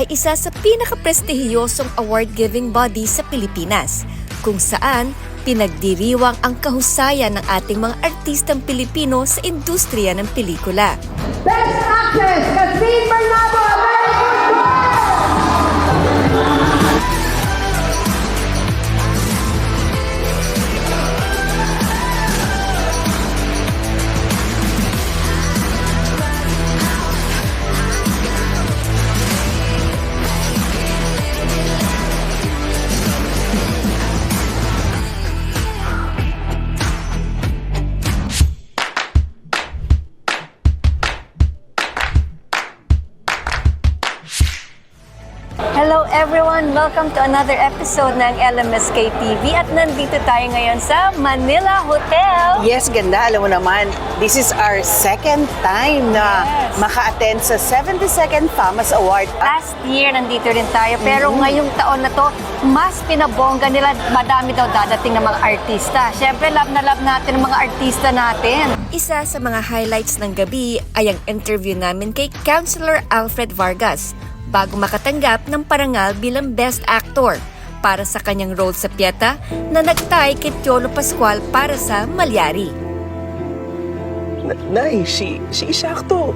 ay isa sa pinakaprestihiyosong award-giving body sa Pilipinas, kung saan pinagdiriwang ang kahusayan ng ating mga artistang Pilipino sa industriya ng pelikula. Best Actress, Christine Bernardo, Hello everyone! Welcome to another episode ng LMSK TV at nandito tayo ngayon sa Manila Hotel. Yes, ganda. Alam mo naman, this is our second time na Yes. maka-attend sa 72nd FAMAS Award. Last year nandito rin tayo pero ngayong taon na to mas pinabongga nila madami daw dadating ng mga artista. Syempre love na love natin ang mga artista natin. Isa sa mga highlights ng gabi ay ang interview namin kay Councilor Alfred Vargas bago makatanggap ng parangal bilang Best Actor para sa kanyang role sa Pieta na nagtay kay Tiolo Pascual para sa Malyari. Nay, si, si Isakto.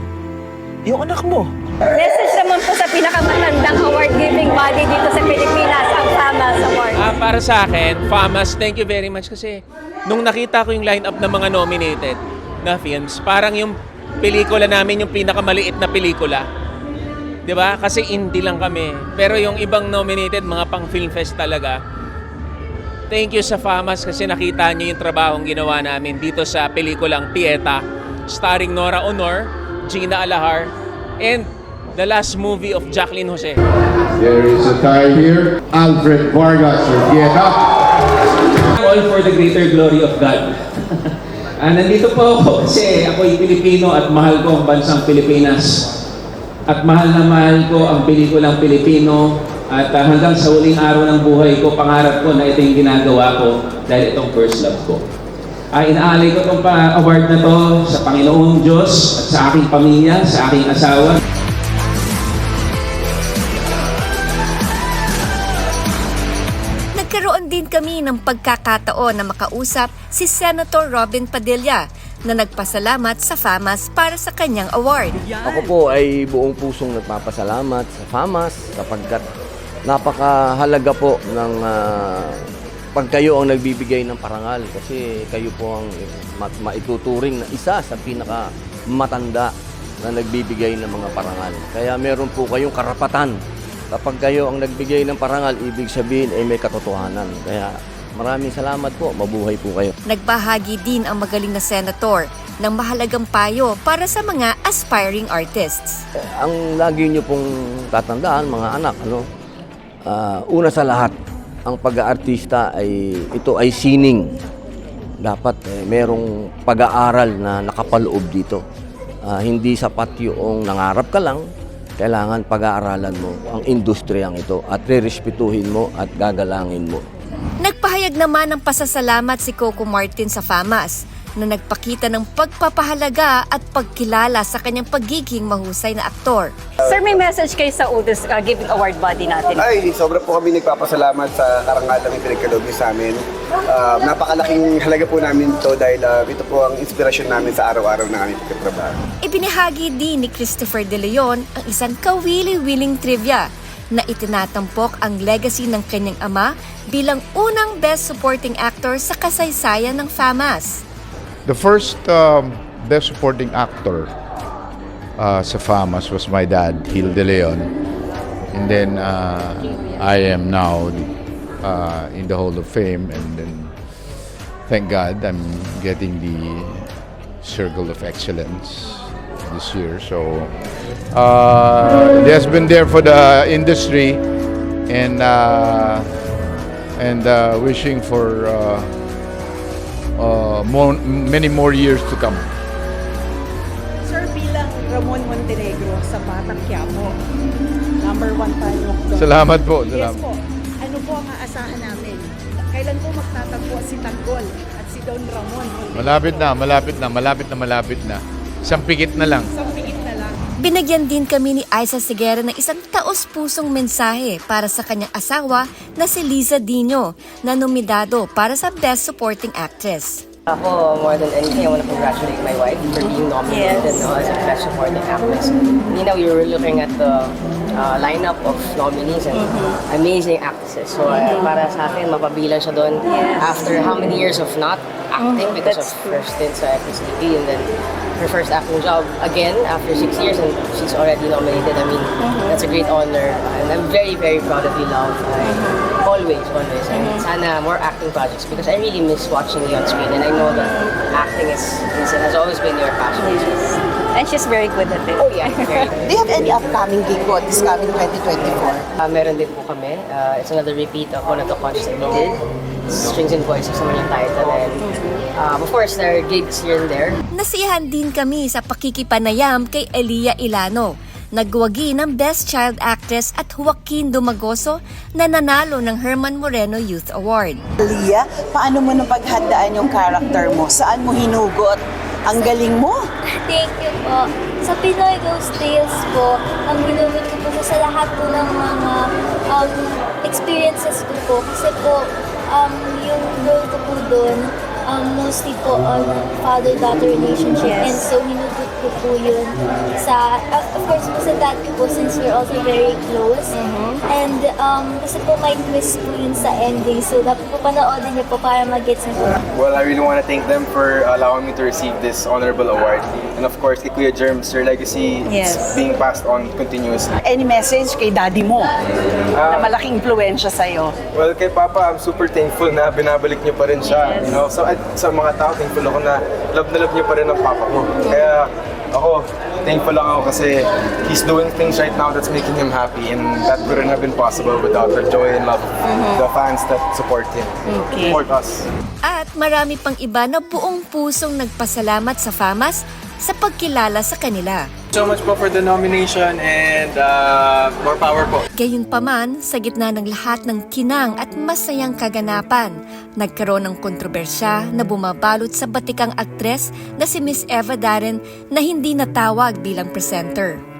Yung anak mo. Message naman po sa pinakamatandang award-giving body dito sa Pilipinas, ang FAMAS Award. Ah, para sa akin, FAMAS, thank you very much kasi nung nakita ko yung lineup ng mga nominated na films, parang yung pelikula namin yung pinakamaliit na pelikula. 'Di ba? Kasi indie lang kami. Pero yung ibang nominated, mga pang film fest talaga. Thank you sa FAMAS kasi nakita niyo yung trabahong ginawa namin dito sa pelikulang Pieta, starring Nora Honor, Gina Alahar, and the last movie of Jacqueline Jose. There is a tie here. Alfred Vargas from Vietnam. all for the greater glory of God. Ah, nandito po ako kasi ako'y Pilipino at mahal ko ang bansang Pilipinas. At mahal na mahal ko ang pelikulang Pilipino at ah, hanggang sa huling araw ng buhay ko, pangarap ko na ito yung ginagawa ko dahil itong first love ko. Ah, inaalay ko itong award na to sa Panginoong Diyos at sa aking pamilya, sa aking asawa. Nagkaroon din kami ng pagkakataon na makausap si Senator Robin Padilla na nagpasalamat sa FAMAS para sa kanyang award. Ako po ay buong pusong nagpapasalamat sa FAMAS sapagkat napakahalaga po ng ah, pag kayo ang nagbibigay ng parangal kasi kayo po ang ma- maituturing na isa sa pinaka matanda na nagbibigay ng mga parangal. Kaya meron po kayong karapatan. Kapag kayo ang nagbigay ng parangal, ibig sabihin ay may katotohanan. Kaya maraming salamat po. Mabuhay po kayo. Nagbahagi din ang magaling na senator ng mahalagang payo para sa mga aspiring artists. ang lagi nyo pong tatandaan, mga anak, ano, ah, una sa lahat, ang pag-aartista ay, ito ay sining. Dapat eh, merong pag-aaral na nakapaloob dito. Ah, hindi sapat yung nangarap ka lang, kailangan pag-aaralan mo ang industriyang ito at rerespetuhin mo at gagalangin mo. Nagpahayag naman ng pasasalamat si Coco Martin sa FAMAS na nagpakita ng pagpapahalaga at pagkilala sa kanyang pagiging mahusay na aktor. Sir, may message kayo sa Udus uh, Giving Award body natin. Ay, sobra po kami nagpapasalamat sa karangalang ipinagkaloob niyo sa amin. Ah, napakalaking halaga po namin ito dahil ah, ito po ang inspirasyon namin sa araw-araw na aming pagkatrabaho. Ibinahagi din ni Christopher De Leon ang isang kawili-wiling trivia na itinatampok ang legacy ng kanyang ama bilang unang Best Supporting Actor sa kasaysayan ng FAMAS. The first um, best supporting actor uh, sa FAMAS was my dad, Gil De Leon. And then uh, I am now uh, in the Hall of Fame and then thank God I'm getting the Circle of Excellence this year. So uh, it has been there for the industry and uh, and uh, wishing for uh, uh, more, many more years to come. Sir, bilang Ramon Montenegro sa Batang Quiapo, number one tayo. Salamat po. Yes Salamat. po. Ano po ang aasahan namin? Kailan po magtatagpo si Tanggol at si Don Ramon Montenegro? Malapit na, malapit na, malapit na, malapit na. Isang pikit na lang. Binagyan din kami ni Aiza Sigera ng isang taos-pusong mensahe para sa kanyang asawa na si Liza Dino na nominado para sa Best Supporting Actress. Ako, more than anything, I want to congratulate my wife for being nominated no, as a Best Supporting Actress. You know, we were looking at the uh, lineup of nominees and amazing actresses. So, uh, para sa akin, mapabilang siya doon after how many years of not acting because of her stint sa FSDP and then her first acting job again after six years and she's already nominated. I mean, that's a great honor and I'm very, very proud of you, love. I- Always, always. And sana more acting projects because I really miss watching you on screen and I know that acting is, is has always been your passion. And she's very good at it. Oh yeah, very good. Do you have any upcoming gig po this coming 2024? Uh, meron din po kami. Uh, it's another repeat of one of the concerts that we did. Strings and Voices naman yung title. And um, of course, there are gigs here and there. Nasiyahan din kami sa pakikipanayam kay Elia Ilano, nagwagi ng Best Child Actress at Joaquin Dumagoso na nanalo ng Herman Moreno Youth Award. Lia, paano mo nang paghandaan yung character mo? Saan mo hinugot? Ang galing mo! Thank you po. Sa Pinoy Ghost Tales po, ang ginamit ko po sa lahat po ng mga um, experiences ko po. Kasi po, um, yung ko po doon, um, mostly po on father-daughter relationship. And so, hinugot ko po yun sa, uh, of course po sa dad ko po since we're also very close. And um, kasi po may twist po yun sa ending. So, dapat po panoodin niyo po para mag-gets niyo po. Well, I really want to thank them for allowing me to receive this honorable award. And of course, kay Kuya Germs, your legacy is Yes. being passed on continuously. Any message kay daddy mo na malaking impluensya sa'yo? Well, kay Papa, I'm super thankful na binabalik niyo pa rin siya. You know? So, at sa mga tao, thankful ako na love na love niyo pa rin ang Papa ko. Kaya ako, thankful lang ako kasi he's doing things right now that's making him happy and that wouldn't have been possible without the joy and love of the fans that support him. Support us. At marami pang iba na buong pusong nagpasalamat sa FAMAS sa pagkilala sa kanila. So much po for the nomination and uh, more power po. Gayunpaman, sa gitna ng lahat ng kinang at masayang kaganapan, nagkaroon ng kontrobersya na bumabalot sa batikang aktres na si Miss Eva Darren na hindi natawag bilang presenter.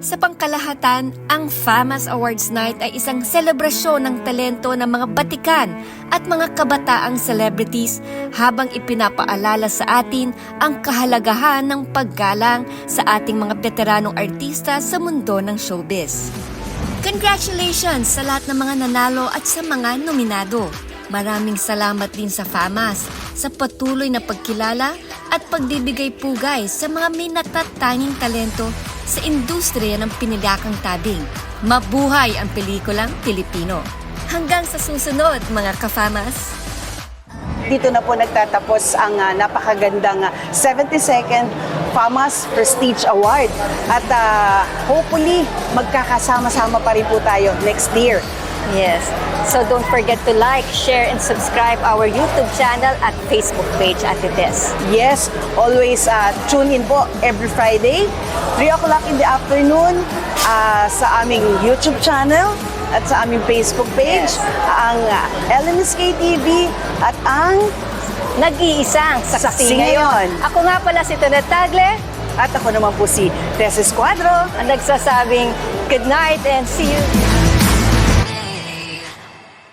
Sa pangkalahatan, ang FAMAS Awards Night ay isang selebrasyon ng talento ng mga batikan at mga kabataang celebrities habang ipinapaalala sa atin ang kahalagahan ng paggalang sa ating mga veteranong artista sa mundo ng showbiz. Congratulations sa lahat ng mga nanalo at sa mga nominado. Maraming salamat din sa FAMAS sa patuloy na pagkilala at pagbibigay pugay sa mga may natatanging talento sa industriya ng pinilakang tabing. Mabuhay ang pelikulang Pilipino. Hanggang sa susunod mga ka-FAMAS! Dito na po nagtatapos ang ah, napakagandang ah, 72nd FAMAS Prestige Award. At ah, hopefully, magkakasama-sama pa rin po tayo next year. Yes. So don't forget to like, share, and subscribe our YouTube channel at Facebook page at Des. Yes, always uh, tune in po every Friday, 3 o'clock in the afternoon ah, sa aming YouTube channel at sa aming Facebook page, ang uh, LMSK TV at ang Nag-iisang saksi, Saksi ngayon. ngayon. Ako nga pala si Tonet Tagle, at ako naman po si Tess Esquadro. ang nagsasabing good night and see you